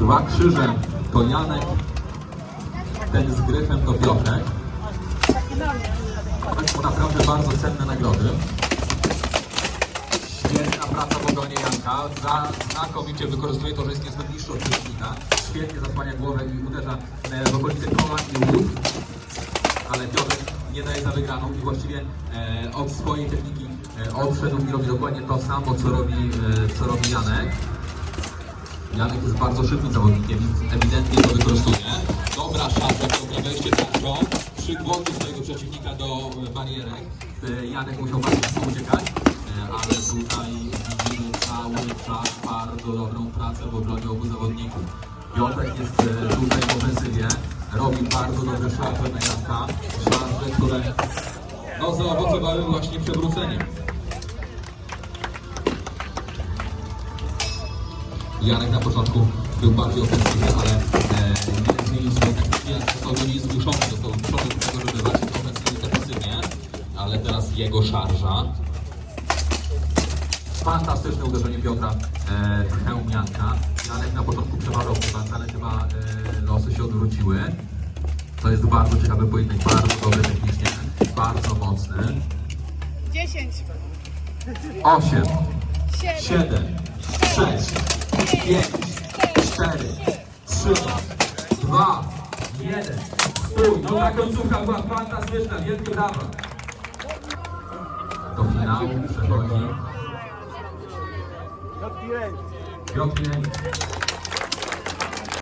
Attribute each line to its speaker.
Speaker 1: Dwa krzyże to Janek, ten z gryfem to Piotrek. To są naprawdę bardzo cenne nagrody. Świetna praca w obronie Janka. Za, znakomicie wykorzystuje to, że jest nieco niższy od przeciwnika. Świetnie zasłania głowę i uderza e, w okolice koła i łód. Ale Piotrek nie daje za wygraną i właściwie e, od swojej techniki e, odszedł i robi dokładnie to samo, co robi, e, co robi Janek. Janek jest bardzo szybkim zawodnikiem, ewidentnie to wykorzystuje. Dobra szansa, dobre wejście tarczą. Przygwodził swojego przeciwnika do e, barierek. E, Janek musiał bardzo uciekać, e, ale tutaj widzimy cały czas bardzo dobrą pracę w obronie obu zawodników. Piotrek jest tutaj w ofensywie, robi bardzo dobre szarże na Janka. Szarże, które no, zaowocowały właśnie przewróceniem. Janek na początku był bardziej ofensywny, ale e, nie zmienił swojej taktyki, został do niej zmuszony, został zmuszony do tego, żeby walczyć ofensywnie i defensywnie, ale teraz jego szarża. Fantastyczne uderzenie Piotra e, w hełm Janka. Janek na początku przeważał chyba, ale chyba e, losy się odwróciły. To jest bardzo ciekawy pojedynek, bardzo dobry technicznie, bardzo mocny.
Speaker 2: 10,
Speaker 1: 8,
Speaker 2: 7,
Speaker 1: 7, 6, 5, 4, 3, 2, 1. Stój, dobra końcówka była fantastyczna, wielkie brawa. Do finału przechodzi Piotr Pięk.